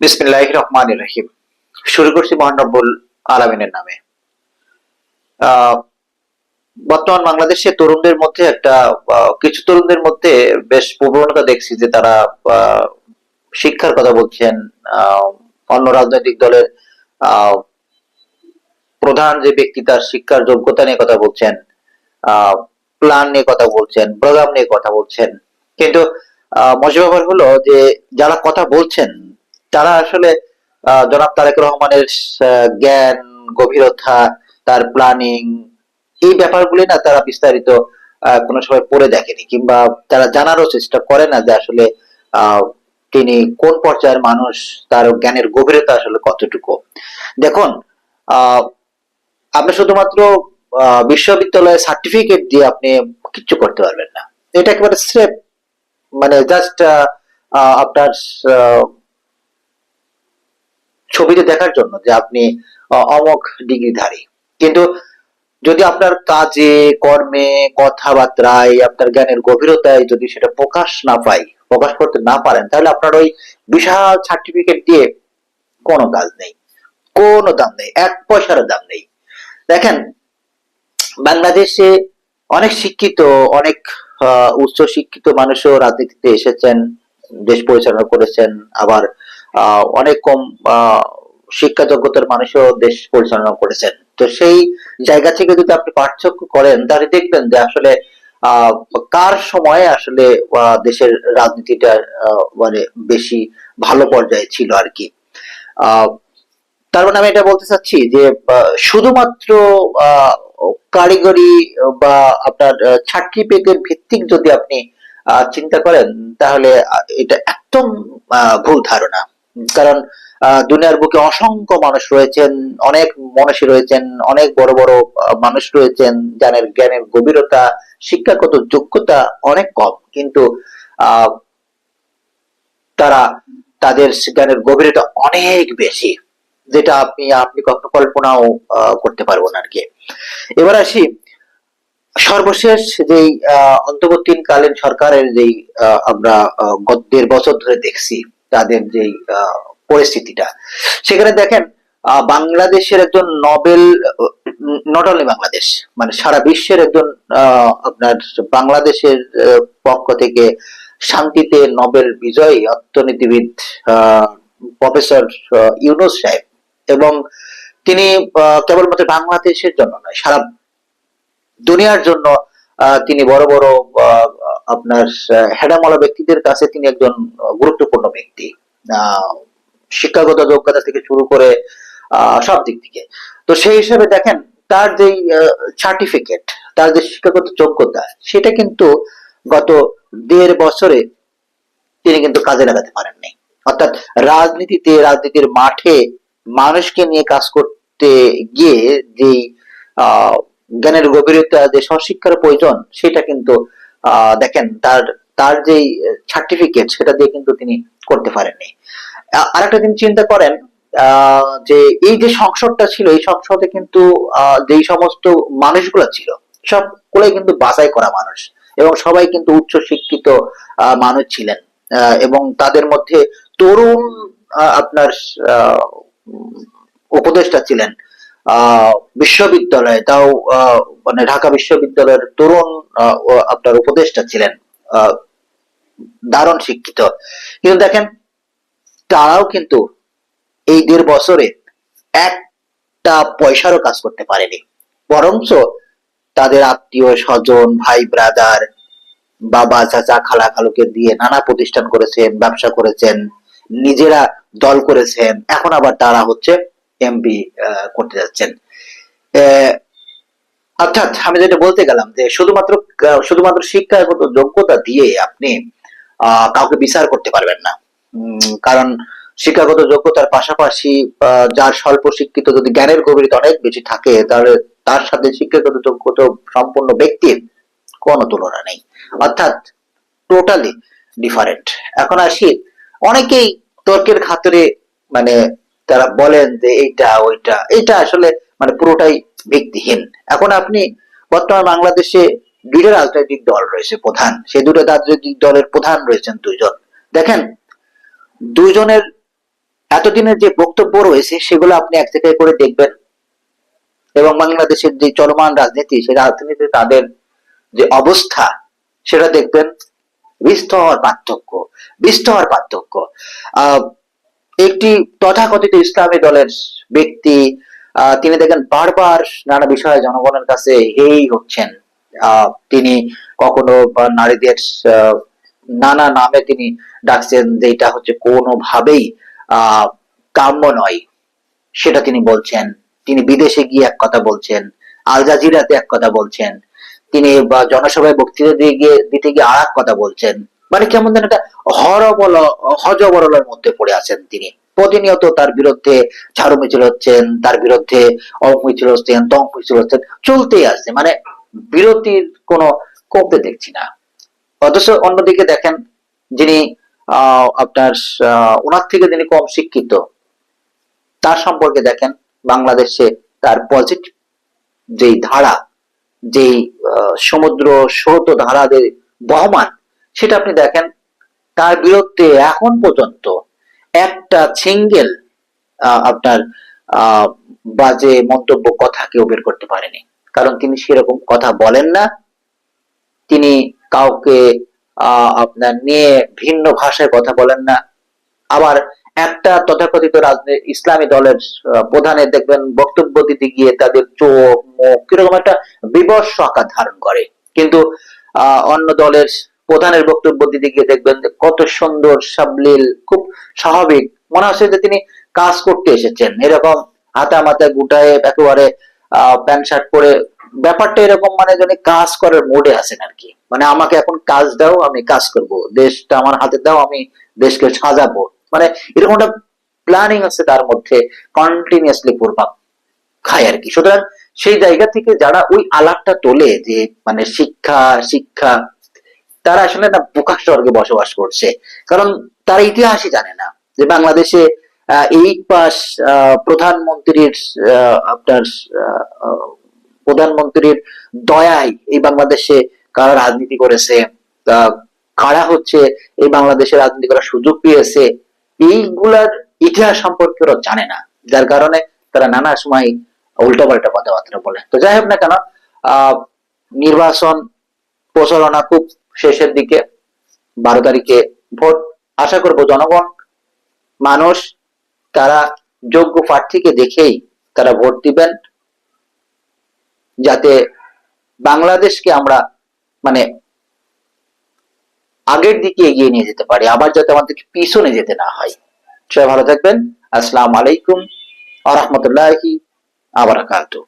বিসমিল্লাহ রহমান রহিম। শুরু করছি মহানব্বুল আলমিনের নামে। বর্তমান বাংলাদেশে তরুণদের মধ্যে একটা কিছু তরুণদের মধ্যে বেশ প্রবণতা দেখছি যে তারা শিক্ষার কথা বলছেন অন্য রাজনৈতিক দলের প্রধান যে ব্যক্তি তার শিক্ষার যোগ্যতা নিয়ে কথা বলছেন প্ল্যান নিয়ে কথা বলছেন প্রোগ্রাম নিয়ে কথা বলছেন। কিন্তু মজার ব্যাপার হলো যে যারা কথা বলছেন তারা আসলে জনাব তারেক রহমানের জ্ঞান, গভীরতা, তার প্ল্যানিং এই ব্যাপারগুলি না তারা বিস্তারিত কোনো সময় পড়ে দেখেনি কিংবা তারা জানারও চেষ্টা করে না যে আসলে তিনি কোন পর্যায়ের মানুষ, তার জ্ঞানের গভীরতা আসলে কতটুকু। দেখুন আপনি শুধুমাত্র বিশ্ববিদ্যালয়ে সার্টিফিকেট দিয়ে আপনি কিচ্ছু করতে পারবেন না। এটা একেবারে স্রেফ মানে জাস্ট আপনার ছবিতে দেখার জন্য যে আপনি অমক ডিগ্রিধারী। কিন্তু যদি আপনার কাজে, কর্মে, কথাবার্তায়, আপনার জ্ঞানের গভীরতায় যদি সেটা প্রকাশ না পাই, প্রকাশ করতে না পারেন, তাহলে আপনার ওই বিশাল সার্টিফিকেট দিয়ে কোনো কাজ নেই। কোনো দাম নেই। এক পয়সার দাম নেই। দেখেন, বাংলাদেশে অনেক শিক্ষিত, অনেক উচ্চ শিক্ষিত মানুষও রাজনীতিতে এসেছেন, দেশ পরিচালনা করেছেন, আবার অনেক কম শিক্ষা যোগ্যতার মানুষও দেশ পরিচালনা করেছেন। তো সেই জায়গা থেকে যদি আপনি পার্থক্য করেন, তাহলে দেখবেন যে আসলে কার সময়ে আসলে দেশের রাজনীতিটা মানে বেশি ভালো পর্যায়ে ছিল আর কি। তার মানে আমি এটা বলতে চাচ্ছি যে শুধুমাত্র কারিগরি বা আপনার সার্টিফিকেট ভিত্তিক যদি আপনি চিন্তা করেন, তাহলে এটা একদম ভুল ধারণা। কারণ দুনিয়ার বুকে অসংখ্য মানুষ রয়েছেন অনেক মনীষী রয়েছেন অনেক বড় বড় মানুষ রয়েছেন যাদের জ্ঞানের গভীরতা শিক্ষাগত যোগ্যতা অনেক কম। কিন্তু তারা তাদের জ্ঞানের গভীরতা অনেক বেশি যেটা আপনি আপনি কখনো কল্পনাও করতে পারব না আর কি। এবার আসি সর্বশেষ যেই আহ, অন্তর্বর্তীকালীন সরকারের যেই আমরা দেড় বছর ধরে দেখছি তাদের যেই পরিস্থিতিটা। সেখানে দেখেন বাংলাদেশের একজন নোবেল নট অনলি বাংলাদেশ মানে সারা বিশ্বের একজন আপনার বাংলাদেশের পক্ষ থেকে শান্তিতে নোবেল বিজয়ী অর্থনীতিবিদ প্রফেসর ইউনুস সাহেব। এবং তিনি কেবলমাত্র বাংলাদেশের জন্য নয়, সারা দুনিয়ার জন্য তিনি বড় বড় আপনার হেডামলা ব্যক্তিদের কাছে তিনি একজন গুরুত্বপূর্ণ ব্যক্তি। শিক্ষাগত যোগ্যতা থেকে শুরু করে সব দিক থেকে। তো সেই হিসেবে দেখেন, তার যে সার্টিফিকেট তার যে শিক্ষাগত যোগ্যতা, সেটা কিন্তু গত দেড় বছরে তিনি কিন্তু কাজে লাগাতে পারেননি। অর্থাৎ রাজনীতিতে, রাজনীতির মাঠে মানুষকে নিয়ে কাজ করতে গিয়ে যে জ্ঞানের গভীরতা, যে স্বশিক্ষার প্রয়োজন, সেটা কিন্তু দেখেন, তার তার যে সার্টিফিকেট সেটা দিয়ে কিন্তু তিনি করতে পারেননি। আ- আরেকটা তিনি চিন্তা করেন যে এই যে সংসদটা ছিল, এই সংসদে কিন্তু যেই সমস্ত মানুষগুলো ছিল, সবগুলোই কিন্তু বাছাই করা মানুষ এবং সবাই কিন্তু উচ্চ শিক্ষিত মানুষ ছিলেন। এবং তাদের মধ্যে তরুণ আপনার উপদেষ্টা ছিলেন। বিশ্ববিদ্যালয়ে, তাও মানে ঢাকা বিশ্ববিদ্যালয়ের তরুণ আপনার উপদেষ্টা ছিলেন দারুণ শিক্ষিত। কিন্তু দেখেন, তারাও কিন্তু এই দেড় বছরে একটা পয়সারও কাজ করতে পারেনি। বরঞ্চ তাদের আত্মীয় স্বজন, ভাই ব্রাদার, বাবা, চাচা, খালা, খালুকে দিয়ে নানা প্রতিষ্ঠান করেছেন, ব্যবসা করেছেন, নিজেরা দল করেছেন। এখন আবার তারা হচ্ছে এমপি করতে যাচ্ছেন। অর্থাৎ আমি যেটা বলতে গেলাম যে শুধুমাত্র শুধুমাত্র শিক্ষাগত যোগ্যতা দিয়ে আপনি কাউকে বিচার করতে পারবেন না। কারণ শিক্ষাগত যোগ্যতার পাশাপাশি যার স্বল্প শিক্ষিত যদি জ্ঞানের গভীরতা অনেক বেশি থাকে, তাহলে তার সাথে শিক্ষাগত যোগ্যতা সম্পূর্ণ ব্যক্তির কোনো তুলনা নেই। অর্থাৎ টোটালি ডিফারেন্ট এখন আসি, অনেকেই তর্কের খাতরে মানে তারা বলেন যে এইটা ওইটা। এইটা আসলে মানে পুরোটাই ভিত্তিহীন। এখন আপনি বর্তমান বাংলাদেশে দুইটা রাজনৈতিক দল রয়েছে প্রধান। সেই দুটো রাজনৈতিক দলের প্রধান রয়েছেন দুইজন। দেখেন দুইজনের এতদিনের যে বক্তব্য রয়েছে সেগুলো আপনি এক জায়গায় করে দেখবেন। এবং বাংলাদেশের যে চলমান রাজনীতি সেই রাজনীতিতে তাদের যে অবস্থা সেটা দেখবেন। বিস্তর পার্থক্য বিস্তর পার্থক্য। আহ, একটি তথাকথিত ইসলামী দলের ব্যক্তি তিনি দেখেন বারবার নানা বিষয়ে জনগণের কাছে হেই হচ্ছেন। তিনি কখনো নারীদের নানা নামে তিনি ডাকছেন যেটা হচ্ছে কোনোভাবেই কাম্য নয়। সেটা তিনি বলছেন। তিনি বিদেশে গিয়ে এক কথা বলছেন, আল জাজিরাতে এক কথা বলছেন। তিনি বা জনসভায় বক্তৃতা দিয়ে গিয়ে, দিতে গিয়ে আর কথা বলছেন। মানে কেমন যেন একটা হরবল, হজবরলের মধ্যে পড়ে আছেন তিনি। প্রতিনিয়ত তার বিরুদ্ধে ঝাড়ু মিছিল হচ্ছেন, তার বিরুদ্ধে অঙ্ক মিছিল হচ্ছেন তঙ্ক মিছিল হচ্ছেন, চলতেই আছে মানে বিরতির কোনো কমতে দেখছি না। অথচ অন্যদিকে দেখেন যিনি আপনার ওনার থেকে যিনি কম শিক্ষিত, তার সম্পর্কে দেখেন বাংলাদেশে তার পজিটিভ যেই ধারা, যেই সমুদ্র স্রোত ধারা যে বহমান সেটা আপনি দেখেন, তার বিরুদ্ধে এখন পর্যন্ত একটা সিঙ্গেল আপনার বাজে মন্তব্য কথা কেউ বের করতে পারেনি। কারণ তিনি সেরকম কথা বলেন না। তিনি কাউকে আপনার নিয়ে ভিন্ন ভাষায় কথা বলেন না। আবার একটা তথাকথিত রাজনীতি ইসলামী দলের প্রধানের দেখবেন বক্তব্য দিতে গিয়ে তাদের চোখ, মুখ, কীরকম একটা বিবর্ষ আকার ধারণ করে। কিন্তু অন্য দলের প্রধানের বক্তব্য দিতে গিয়ে দেখবেন কত সুন্দর সাবলীল, খুব স্বাভাবিক। মনে হচ্ছে যে তিনি কাজ করতে এসেছেন। এরকম হাতা মাথায় গুটায় একেবারে প্যান্ট শার্ট পরে ব্যাপারটা এরকম মানে যেন কাজ করার মোডে আছেন আর কি। মানে আমাকে এখন কাজ দাও, আমি কাজ করব। দেশটা আমার হাতে দাও, আমি দেশকে সাজাবো। মানে এরকম একটা প্ল্যানিং আছে তার মধ্যে কন্টিনিউসলি পূর্বাক খায় আর কি। সুতরাং সেই জায়গা থেকে যারা ওই আলাপটা তোলে যে মানে শিক্ষা শিক্ষা তারা আসলে না বোকা স্বর্গে বসবাস করছে। কারণ তারা ইতিহাসই জানে না যে বাংলাদেশে প্রধানমন্ত্রীর আপনার প্রধানমন্ত্রীর দয়ায় এই বাংলাদেশে কারা রাজনীতি করেছে কারা হচ্ছে এই বাংলাদেশে রাজনীতি করার সুযোগ পেয়েছে, এইগুলার ইতিহাস সম্পর্কে ওরা জানে না। যার কারণে তারা নানা সময় উল্টোপাল্টা কথাবার্তা বলে। তো যাই হোক না কেন নির্বাচন প্রচারণা খুব শেষের দিকে বারো তারিখে ভোট। আশা করব জনগণ, মানুষ, তারা যোগ্য প্রার্থীকে দেখেই তারা ভোট দিবেন। যাতে বাংলাদেশকে আমরা মানে আগের দিকে এগিয়ে নিয়ে যেতে পারি, আবার যাতে আমাদেরকে পিছনে যেতে না হয়। সবাই ভালো থাকবেন। আসসালাম আলাইকুম। আ রহমতুল্লাহি আবরাকাতুহ